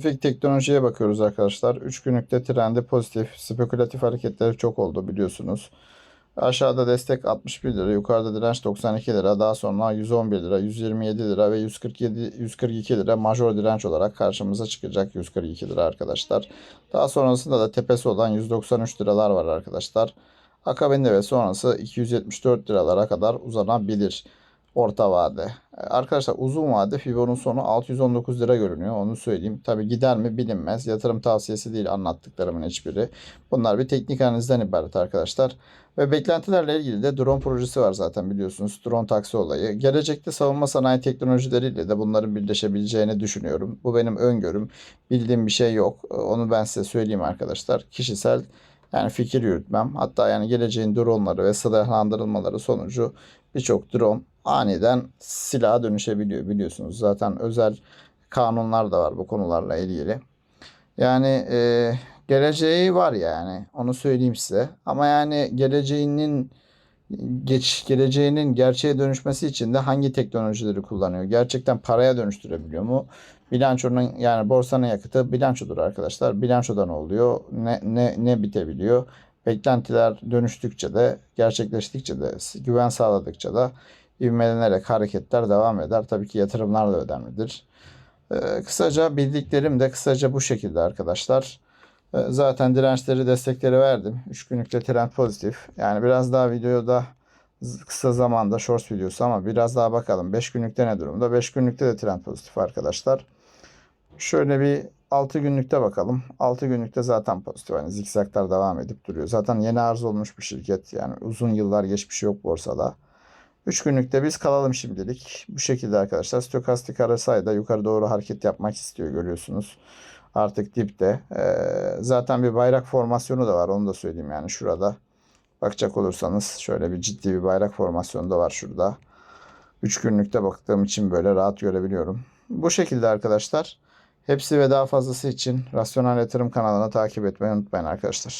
Spesifik teknolojiye bakıyoruz arkadaşlar. 3 günlükte trendi pozitif, spekülatif hareketleri çok oldu biliyorsunuz. Aşağıda destek 61 lira, yukarıda direnç 92 lira, daha sonra 111 lira, 127 lira ve 147 142 lira major direnç olarak karşımıza çıkacak 142 lira arkadaşlar. Daha sonrasında da tepesi olan 193 liralar var arkadaşlar. Akabinde ve sonrası 274 liralara kadar uzanabilir orta vade. E, Arkadaşlar uzun vade Fibo'nun sonu 619 lira görünüyor. Onu söyleyeyim. Tabi gider mi bilinmez. Yatırım tavsiyesi değil anlattıklarımın hiçbiri. Bunlar bir teknik analizden ibaret arkadaşlar. Ve beklentilerle ilgili de drone projesi var zaten biliyorsunuz. Drone taksi olayı. Gelecekte savunma sanayi teknolojileriyle de bunların birleşebileceğini düşünüyorum. Bu benim öngörüm. Bildiğim bir şey yok. E, Onu ben size söyleyeyim arkadaşlar. Kişisel yani fikir yürütmem. Hatta yani geleceğin dronları ve silahlandırılmaları sonucu birçok drone aniden silaha dönüşebiliyor biliyorsunuz. Zaten özel kanunlar da var bu konularla ilgili. Yani e, geleceği var yani onu söyleyeyim size. Ama yani geleceğinin geç geleceğinin gerçeğe dönüşmesi için de hangi teknolojileri kullanıyor? Gerçekten paraya dönüştürebiliyor mu? Bilançonun yani borsanın yakıtı bilançodur arkadaşlar. Bilançoda ne oluyor? Ne ne ne bitebiliyor? Beklentiler dönüştükçe de gerçekleştikçe de güven sağladıkça da ivmelenerek hareketler devam eder. Tabii ki yatırımlar da önemlidir. Ee, kısaca bildiklerim de kısaca bu şekilde arkadaşlar. Ee, zaten dirençleri destekleri verdim. 3 günlükte trend pozitif. Yani biraz daha videoda kısa zamanda shorts videosu ama biraz daha bakalım. 5 günlükte ne durumda? 5 günlükte de trend pozitif arkadaşlar. Şöyle bir 6 günlükte bakalım. 6 günlükte zaten pozitif. Hani zikzaklar devam edip duruyor. Zaten yeni arz olmuş bir şirket. Yani uzun yıllar geçmişi yok borsada. 3 günlükte biz kalalım şimdilik. Bu şekilde arkadaşlar. Stokastik RSI yukarı doğru hareket yapmak istiyor görüyorsunuz. Artık dipte. Ee, zaten bir bayrak formasyonu da var. Onu da söyleyeyim yani şurada. Bakacak olursanız şöyle bir ciddi bir bayrak formasyonu da var şurada. 3 günlükte baktığım için böyle rahat görebiliyorum. Bu şekilde arkadaşlar. Hepsi ve daha fazlası için Rasyonel Yatırım kanalını takip etmeyi unutmayın arkadaşlar.